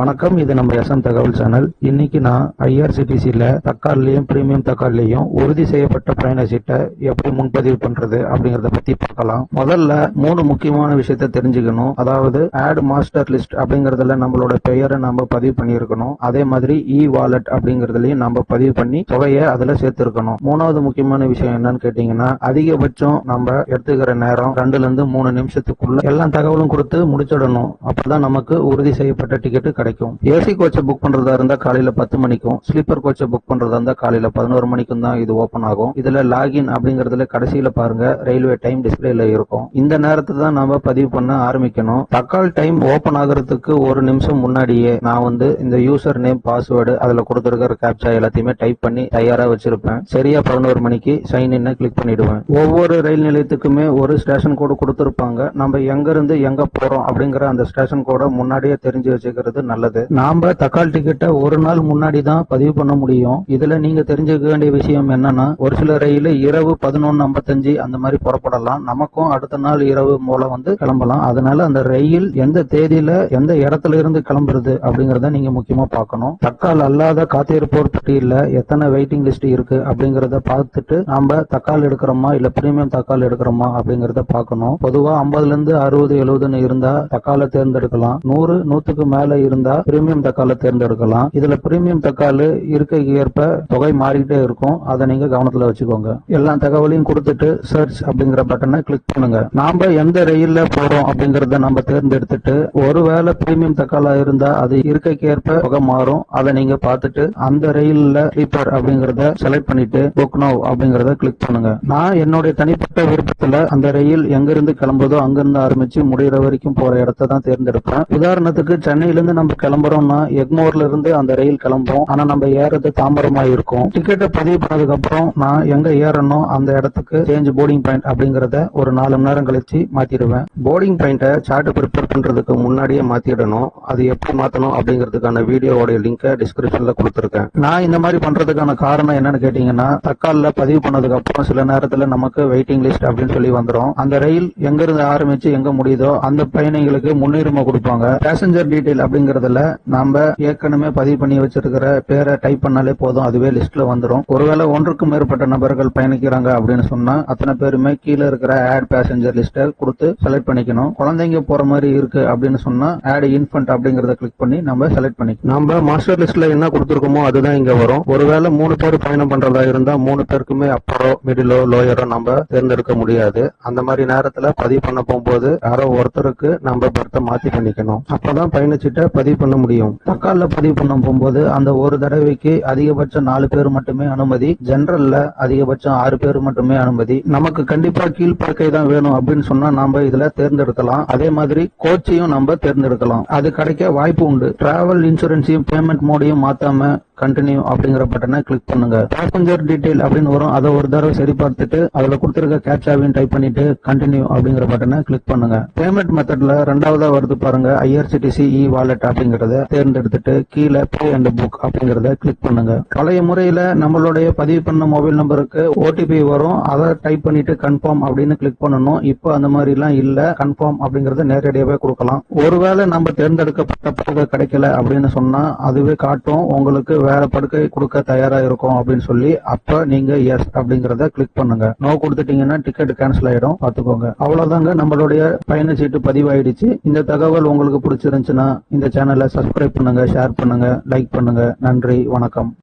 வணக்கம். இது நம்ம எஸ்எம் தகவல் சேனல். இன்னைக்கு நான் ஐஆர்சிடிசியில் தக்காளிலையும் பிரீமியம் தக்காளிலையும் உறுதி செய்யப்பட்ட பயண சீட்டை எப்படி முன்பதிவு பண்றது அப்படிங்கறத பத்தி பார்க்கலாம். முதல்ல மூணு முக்கியமான விஷயத்த தெரிஞ்சுக்கணும். அதாவது ஆட் மாஸ்டர் லிஸ்ட் அப்படிங்கறதுல நம்மளோட பெயரை நம்ம பதிவு பண்ணியிருக்கணும். அதே மாதிரி இ வாலெட் அப்படிங்கறதுலயும் நம்ம பதிவு பண்ணி தொகையை அதுல சேர்த்திருக்கணும். மூணாவது முக்கியமான விஷயம் என்னன்னு கேட்டீங்கன்னா அதிகபட்சம் நம்ம எடுத்துக்கிற நேரம் ரெண்டுல இருந்து மூணு நிமிஷத்துக்குள்ள எல்லா தகவலும் கொடுத்து முடிச்சிடணும். அப்பதான் நமக்கு உறுதி செய்யப்பட்ட டிக்கெட் கிடைக்கும். ஏசி கோச்சை புக் பண்றதா இருந்தா காலையில பத்து மணிக்கும் ஸ்லீப்பர் கோச்சை புக் பண்றதா இருந்தா காலையில பதினோரு மணிக்கும் தான் இது ஓபன் ஆகும். இதுல லாகின் அப்படிங்கறதுல கடைசியில பாருங்க ரயில்வே டைம் டிஸ்பிளேல இருக்கும். இந்த நேரத்தை தான் நாம பதிவு பண்ண ஆரம்பிக்கணும். தக்கால் டைம் ஓபன் ஆகுறதுக்கு ஒரு நிமிஷம் முன்னாடியே நான் வந்து இந்த யூசர் நேம் பாஸ்வேர்டு அதுல கொடுத்திருக்கிற கேப்சா எல்லாத்தையுமே டைப் பண்ணி தயாரா வச்சிருப்பேன். சரியா பதினோரு மணிக்கு சைன் இன் கிளிக் பண்ணிடுவேன். ஒவ்வொரு ரயில் நிலையத்துக்குமே ஒரு ஸ்டேஷன் கோடு கொடுத்திருப்பாங்க. நம்ம எங்க இருந்து எங்க போறோம் அப்படிங்கிற அந்த ஸ்டேஷன் கோட முன்னாடியே தெரிஞ்சு வச்சுக்கிறது நல்ல நல்லது. நாம தக்கால் டிக்கெட்டை ஒரு நாள் முன்னாடி தான் பதிவு பண்ண முடியும். இதுல நீங்க தெரிஞ்சுக்க வேண்டிய விஷயம் என்னன்னா ஒரு சில ரயில் இரவு பதினொன்னு ஐம்பத்தஞ்சு அந்த மாதிரி புறப்படலாம். நமக்கும் அடுத்த நாள் இரவு மூலம் வந்து கிளம்பலாம். அதனால அந்த ரயில் எந்த தேதியில எந்த இடத்துல இருந்து கிளம்புறது அப்படிங்கறத நீங்க முக்கியமா பார்க்கணும். தக்கால் அல்லாத காத்திருப்போர் பட்டியல எத்தனை வெயிட்டிங் லிஸ்ட் இருக்கு அப்படிங்கறத பார்த்துட்டு நாம தக்கால் எடுக்கிறோமா இல்ல பிரீமியம் தக்கால் எடுக்கிறோமா அப்படிங்கறத பார்க்கணும். பொதுவா ஐம்பதுல இருந்து அறுபது எழுபதுன்னு இருந்தா தக்கால தேர்ந்தெடுக்கலாம். நூறு நூத்துக்கு மேல இருந்தா இருந்தா பிரீமியம் தக்கால தேர்ந்தெடுக்கலாம். இதுல பிரீமியம் தக்கால் இருக்கைக்கு ஏற்ப தொகை மாறிக்கிட்டே இருக்கும். அதை நீங்க கவனத்துல வச்சுக்கோங்க. எல்லா தகவலையும் கொடுத்துட்டு சர்ச் அப்படிங்கிற பட்டனை கிளிக் பண்ணுங்க. நாம எந்த ரயில்ல போறோம் அப்படிங்கறத நம்ம தேர்ந்தெடுத்துட்டு ஒருவேளை பிரீமியம் தக்காலா இருந்தா அது இருக்கைக்கு ஏற்ப தொகை மாறும். அதை நீங்க பார்த்துட்டு அந்த ரயில்ல ஸ்லீப்பர் அப்படிங்கறத செலக்ட் பண்ணிட்டு புக் நோ அப்படிங்கறத கிளிக் பண்ணுங்க. நான் என்னுடைய தனிப்பட்ட விருப்பத்துல அந்த ரயில் எங்கிருந்து கிளம்புதோ அங்கிருந்து ஆரம்பிச்சு முடிகிற வரைக்கும் போற இடத்தை தான் தேர்ந்தெடுப்பேன். உதாரணத்துக்கு சென்னையிலிருந்து நம்ம நம்ம கிளம்புறோம்னா எக்மோர்ல இருந்து அந்த ரயில் கிளம்புறோம். ஆனா நம்ம ஏறது தாம்பரமா இருக்கும். டிக்கெட்டை பதிவு பண்ணதுக்கு அப்புறம் நான் எங்க ஏறணும் அந்த இடத்துக்கு சேஞ்ச் போர்டிங் பாயிண்ட் அப்படிங்கறத ஒரு நாலு மணி நேரம் கழிச்சு மாத்திடுவேன். போர்டிங் பாயிண்ட்டை சார்ட் ப்ரிப்பேர் பண்றதுக்கு முன்னாடியே மாத்திடணும். அது எப்படி மாத்தணும் அப்படிங்கிறதுக்கான வீடியோவோட லிங்கை டிஸ்கிரிப்ஷன்ல கொடுத்துருக்கேன். நான் இந்த மாதிரி பண்றதுக்கான காரணம் என்னன்னு கேட்டீங்கன்னா தக்கால்ல பதிவு பண்ணதுக்கு அப்புறம் சில நேரத்துல நமக்கு வெயிட்டிங் லிஸ்ட் அப்படின்னு சொல்லி வந்துடும் அந்த ரயில் எங்க இருந்து ஆரம்பிச்சு எங்க முடியுதோ அந்த பயணிகளுக்கு முன்னுரிமை கொடுப்பாங்க. பேசஞ்சர் டீடைல் அப்படிங்கறதுல நாம ஏற்கனவே பதிவு பண்ணி வச்சிருக்கிற பேரை டைப் பண்ணாலே போதும். அதுவே லிஸ்ட்ல வந்துடும் ஒருவேளை ஒன்றுக்கும் மேற்பட்ட நபர்கள் பயணிக்கிறாங்க அப்படின்னு சொன்னா அத்தனை பேருமே கீழே இருக்கிற ஆட் பேசஞ்சர் லிஸ்ட்டை கொடுத்து செலக்ட் பண்ணிக்கணும். குழந்தைங்க போற மாதிரி இருக்கு அப்படின்னு சொன்னா ஆட் இன்ஃபன்ட் அப்படிங்கறத கிளிக் பண்ணி நம்ம செலக்ட் பண்ணிக்கணும். நம்ம மாஸ்டர் லிஸ்ட்ல என்ன கொடுத்துருக்கோமோ அதுதான் இங்க வரும். ஒருவேளை மூணு பேர் பயணம் பண்றதா இருந்தா மூணு பேருக்குமே அப்பரோ மிடிலோ லோயரோ நம்ம தேர்ந்தெடுக்க முடியாது. அந்த மாதிரி நேரத்துல பதிவு பண்ண போகும்போது யாரோ ஒருத்தருக்கு நம்ம பர்த்தை மாத்தி பண்ணிக்கணும். அப்பதான் பயணச்சீட்டை பதிவு பண்ண முடியும். தக்கால்ல பதிவு பண்ண போகும்போது அந்த ஒரு தடவைக்கு அதிகபட்சம் நாலு பேர் மட்டுமே அனுமதி ஜெனரல்ல அதிகபட்சம் ஆறு பேர் மட்டுமே அனுமதி. நமக்கு கண்டிப்பா கீழ்ப்படுக்கை தான் வேணும் அப்படின்னு சொன்னா நாம இதுல தேர்ந்தெடுக்கலாம். அதே மாதிரி கோச்சையும் நம்ம தேர்ந்தெடுக்கலாம். அது கிடைக்க வாய்ப்பு உண்டு. டிராவல் இன்சூரன்ஸையும் பேமெண்ட் மோடையும் மாத்தாம கண்டினியூ அப்படிங்கிற பட்டனை கிளிக் பண்ணுங்க. பேசஞ்சர் டீடைல் அப்படின்னு வரும். அதை ஒரு தடவை சரி பார்த்துட்டு அதுல கொடுத்திருக்க கேப்சாவையும் டைப் பண்ணிட்டு கண்டினியூ அப்படிங்கிற பட்டனை கிளிக் பண்ணுங்க. பேமெண்ட் மெத்தட்ல ரெண்டாவதா வருது பாருங்க. ஐஆர்சிடிசி இ வாலெட் அப்படிங்கறத தேர்ந்தெடுத்துட்டு கீழே பே அண்ட் புக் அப்படிங்கறத கிளிக் பண்ணுங்க. பழைய முறையில நம்மளுடைய பதிவு பண்ண மொபைல் நம்பருக்கு ஓடிபி வரும். அதை டைப் பண்ணிட்டு கன்ஃபார்ம் அப்படின்னு கிளிக் பண்ணணும். இப்போ அந்த மாதிரி எல்லாம் இல்ல. கன்ஃபார்ம் அப்படிங்கறத நேரடியாவே கொடுக்கலாம். ஒருவேளை நம்ம தேர்ந்தெடுக்கப்பட்ட படுக்கை கிடைக்கல அப்படின்னு சொன்னா அதுவே காட்டும். உங்களுக்கு வேற படுக்கை கொடுக்க தயாரா இருக்கும் அப்படின்னு சொல்லி அப்ப நீங்க எஸ் அப்படிங்கறத கிளிக் பண்ணுங்க. நோ கொடுத்துட்டீங்கன்னா டிக்கெட் கேன்சல் ஆயிடும். பாத்துக்கோங்க அவ்வளவுதாங்க நம்மளுடைய பயண சீட்டு பதிவாயிடுச்சு. இந்த தகவல் உங்களுக்கு பிடிச்சிருந்துச்சுன்னா இந்த சேனல் சப்ஸ்கிரைப் பண்ணுங்க ஷேர் பண்ணுங்கள் லைக் பண்ணுங்கள் நன்றி வணக்கம்.